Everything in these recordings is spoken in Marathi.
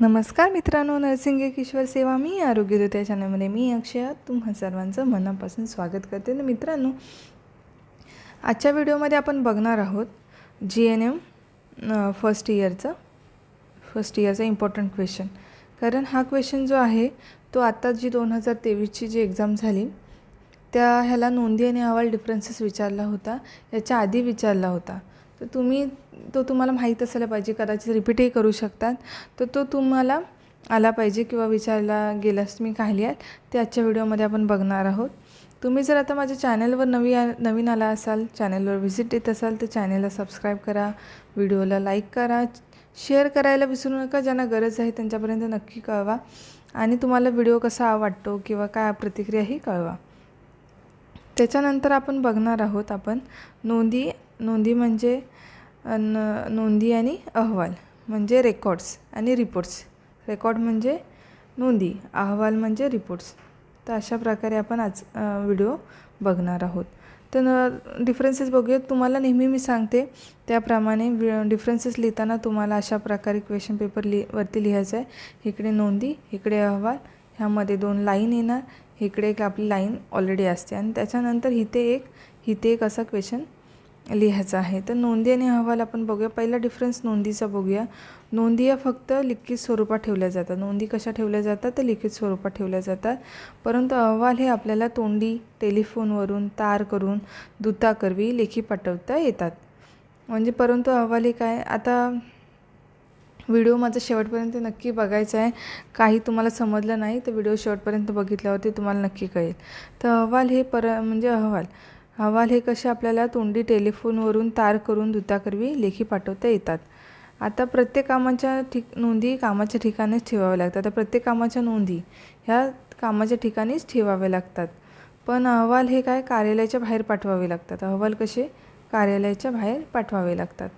नमस्कार मित्रांनो नरसिंग किशोर सेवा. मी आरोग्यदूत या चॅनलमध्ये मी अक्षया. तुम्हा सर्वांचं मनापासून स्वागत करते. ना मित्रांनो आजच्या व्हिडिओमध्ये आपण बघणार आहोत जी एन एम फर्स्ट इयरचं फर्स्ट इयरचा इम्पॉर्टंट क्वेश्चन कारण हा क्वेश्चन जो आहे तो आत्ता जी दोन हजार तेवीसची जी एक्झाम झाली त्या ह्याला नोंदी आणि अहवाल डिफरन्सेस विचारला होता याच्या आधी विचारला होता. तर तुम्ही तो तुम्हाला माहीत असायला पाहिजे कदाचित रिपीटही करू शकतात. तर तो तुम्हाला आला पाहिजे किंवा विचारला गेलास तुम्ही काय लिहाल ते आजच्या व्हिडिओमध्ये आपण बघणार आहोत. तुम्ही जर आता माझ्या चॅनलवर नवी आ नवीन आला असाल चॅनलवर व्हिजिट देत असाल तर चॅनलला सबस्क्राईब करा व्हिडिओला लाईक करा शेअर करायला विसरू नका ज्यांना गरज आहे त्यांच्यापर्यंत नक्की कळवा. आणि तुम्हाला व्हिडिओ कसा वाटतो किंवा काय प्रतिक्रियाही कळवा. त्याच्यानंतर आपण बघणार आहोत आपण नोंदी नोंदी म्हणजे न नोंदी आणि अहवाल म्हणजे रेकॉर्ड्स आणि रिपोर्ट्स. रेकॉर्ड म्हणजे नोंदी अहवाल म्हणजे रिपोर्ट्स. तर अशा प्रकारे आपण आज व्हिडिओ बघणार आहोत. तर न डिफरन्सेस बघूयात. तुम्हाला नेहमी मी सांगते त्याप्रमाणे वि डिफरन्सेस लिहिताना तुम्हाला अशा प्रकारे क्वेश्चन पेपर लि वरती लिहायचं आहे. इकडे नोंदी इकडे अहवाल ह्यामध्ये दोन लाईन येणार. इकडे एक आपली लाईन ऑलरेडी असते. आणि त्याच्यानंतर इथे एक इथे एक असा क्वेश्चन लिहायचा आहे. तर नोंदी आणि अहवाल आपण बघूया. पहिला डिफरन्स नोंदीचा बघूया. नोंदी या फक्त लिखित स्वरूपात ठेवल्या जातात. नोंदी कशा ठेवल्या जातात? तर लिखित स्वरूपात ठेवल्या जातात. परंतु अहवाल हे आपल्याला तोंडी टेलिफोनवरून तार करून दुताकरवी लेखी पाठवता येतात. म्हणजे परंतु अहवाल हे काय? आता व्हिडिओ माझा शेवटपर्यंत नक्की बघायचा आहे. काही तुम्हाला समजलं नाही तर व्हिडिओ शेवटपर्यंत बघितल्यावरती तुम्हाला नक्की कळेल. तर अहवाल हे पर म्हणजे अहवाल. अहवाल हे कसे आपल्याला तोंडी टेलिफोनवरून तार करून दुताकरवी लेखी पाठवता येतात? आता प्रत्येक कामाच्या ठिक नोंदी कामाच्या ठिकाणीच ठेवाव्या लागतात. आता प्रत्येक कामाच्या नोंदी ह्या कामाच्या ठिकाणीच ठेवाव्या लागतात. पण अहवाल हे काय कार्यालयाच्या बाहेर पाठवावे लागतात? अहवाल कसे? कार्यालयाच्या बाहेर पाठवावे लागतात.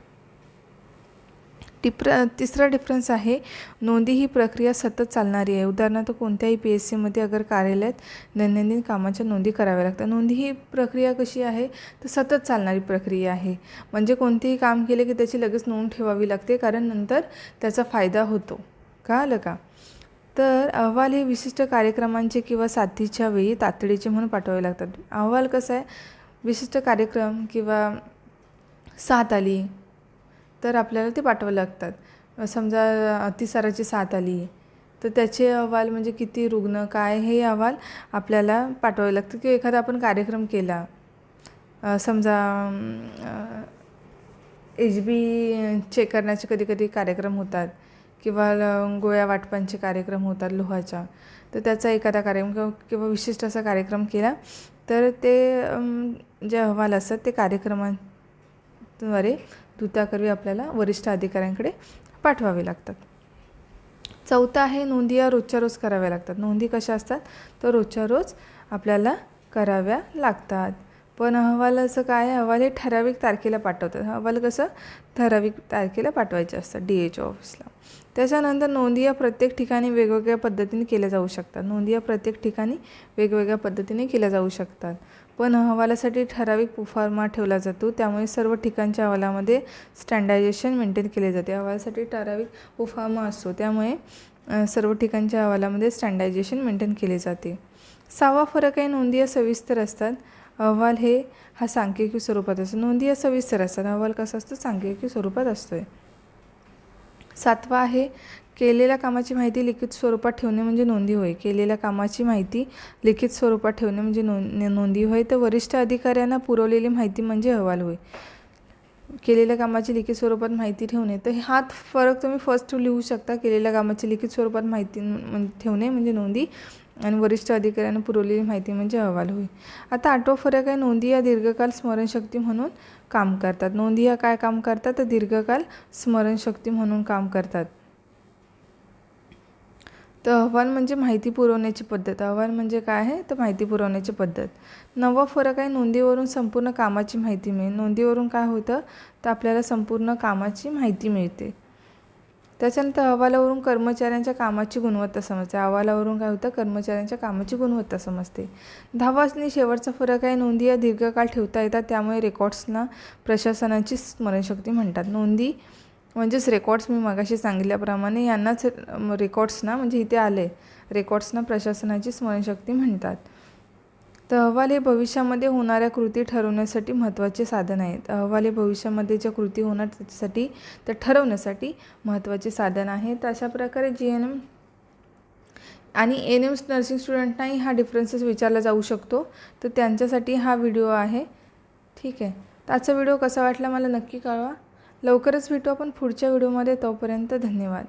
डिप्र तिसरा डिफरन्स आहे नोंदी ही प्रक्रिया सतत चालणारी आहे. उदाहरणार्थ कोणत्याही पी एस सीमध्ये अगर कार्यालयात दैनंदिन कामाच्या नोंदी कराव्या लागतात. नोंदी ही प्रक्रिया कशी आहे? तर सतत चालणारी प्रक्रिया आहे. म्हणजे कोणतेही काम केले की त्याची लगेच नोंद ठेवावी लागते कारण नंतर त्याचा फायदा होतो. का आलं का? तर अहवाल हे विशिष्ट कार्यक्रमांचे किंवा साथीच्या वेळी तातडीचे म्हणून पाठवावे लागतात. अहवाल कसं आहे? विशिष्ट कार्यक्रम किंवा साथ आली तर आपल्याला ते पाठवावे लागतात. समजा अतिसाराची साथ आली तर त्याचे अहवाल म्हणजे किती रुग्ण काय हे अहवाल आपल्याला पाठवावे लागतं किंवा एखादा आपण कार्यक्रम केला समजा एच बी चेक करण्याचे कधी कधी कार्यक्रम होतात किंवा गोळ्या वाटपांचे कार्यक्रम होतात लोहाच्या तर त्याचा एखादा कार्यक्रम किंवा विशिष्ट असा कार्यक्रम केला तर ते जे अहवाल असतात ते द्वारे दूताकरवी आपल्याला वरिष्ठ अधिकाऱ्यांकडे पाठवावे लागतात. चौथं आहे नोंदी या रोजच्या रोज कराव्या लागतात. नोंदी कशा असतात? तर रोजच्या रोज आपल्याला कराव्या लागतात. पण अहवाल असं काय अहवाल हे ठराविक तारखेला पाठवतात. अहवाल कसं? ठराविक तारखेला पाठवायचे असतात डी एच ऑफिसला त्याच्यानंतर नोंदी या प्रत्येक ठिकाणी वेगवेगळ्या पद्धतीने केल्या जाऊ शकतात. नोंदी या प्रत्येक ठिकाणी वेगवेगळ्या पद्धतीने केल्या जाऊ शकतात. पण अहवालासाठी ठराविक फॉर्मा ठेवला जातो. त्यामुळे सर्व ठिकाणच्या अहवालामध्ये स्टँडायझेशन मेंटेन केले जाते. अहवालासाठी ठराविक फॉर्मा असतो. त्यामुळे सर्व ठिकाणच्या अहवालामध्ये स्टँडायझेशन मेंटेन केले जाते. सहावा फरक आहे नोंदी या सविस्तर असतात. अहवाल हे हा सांख्यिकी स्वरूपात असतो. नोंदी या सविस्तर असतात. अहवाल कसा असतो? सांख्यिकी स्वरूपात असतो आहे सातवा आहे केलेल्या कामाची माहिती लिखित स्वरूपात ठेवणे म्हणजे नोंदी होय. केलेल्या कामाची माहिती लिखित स्वरूपात ठेवणे म्हणजे नोंद नोंदी होय. तर वरिष्ठ अधिकाऱ्यांना पुरवलेली माहिती म्हणजे अहवाल होय. केलेल्या कामाची लिखित स्वरूपात माहिती ठेवणे. तर हा फरक तुम्ही फर्स्ट लिहू शकता. केलेल्या कामाची लिखित स्वरूपात माहिती ठेवणे म्हणजे नोंदी आणि वरिष्ठ अधिकाऱ्यांना पुरवलेली माहिती म्हणजे अहवाल होय. आता आठवा फरक आहे. नोंदी या दीर्घकाल स्मरणशक्ती म्हणून काम करतात. नोंदी या काय काम करतात? तर दीर्घकाल स्मरणशक्ती म्हणून काम करतात. तर अहवाल म्हणजे माहिती पुरवण्याची पद्धत. अहवाल म्हणजे काय आहे? तर माहिती पुरवण्याची पद्धत. नववा फरक आहे नोंदीवरून संपूर्ण कामाची माहिती मिळेल नोंदीवरून काय होतं? तर आपल्याला संपूर्ण कामाची माहिती मिळते. त्याच्यानंतर अहवालावरून कर्मचाऱ्यांच्या कामाची गुणवत्ता समजते. अहवालावरून काय होतं? कर्मचाऱ्यांच्या कामाची गुणवत्ता समजते. दहावा आणि शेवटचा फरक आहे नोंदी या दीर्घकाळ ठेवता येतात त्यामुळे रेकॉर्ड्सना प्रशासनाची स्मरणशक्ती म्हणतात. नोंदी म्हणजेच रेकॉर्ड्स मी मगाशी सांगितल्याप्रमाणे यांनाच रेकॉर्ड्सना म्हणजे इथे आले. रेकॉर्ड्सना प्रशासनाची स्मरणशक्ती म्हणतात. तर अहवाल हे भविष्यामध्ये होणाऱ्या कृती ठरवण्यासाठी महत्त्वाचे साधन आहेत. अहवाल हे भविष्यामध्ये ज्या कृती होणार त्याच्यासाठी त्या ठरवण्यासाठी महत्त्वाचे साधन आहे तर अशा प्रकारे जी एन एम आणि एन एम नर्सिंग स्टुडंटनाही हा डिफरन्सेस विचारला जाऊ शकतो. तर त्यांच्यासाठी हा व्हिडिओ आहे. ठीक आहे. तर आजचा व्हिडिओ कसा वाटला मला नक्की कळवा. लवकरच भेटू आपण पुढच्या व्हिडिओमध्ये. तोपर्यंत धन्यवाद.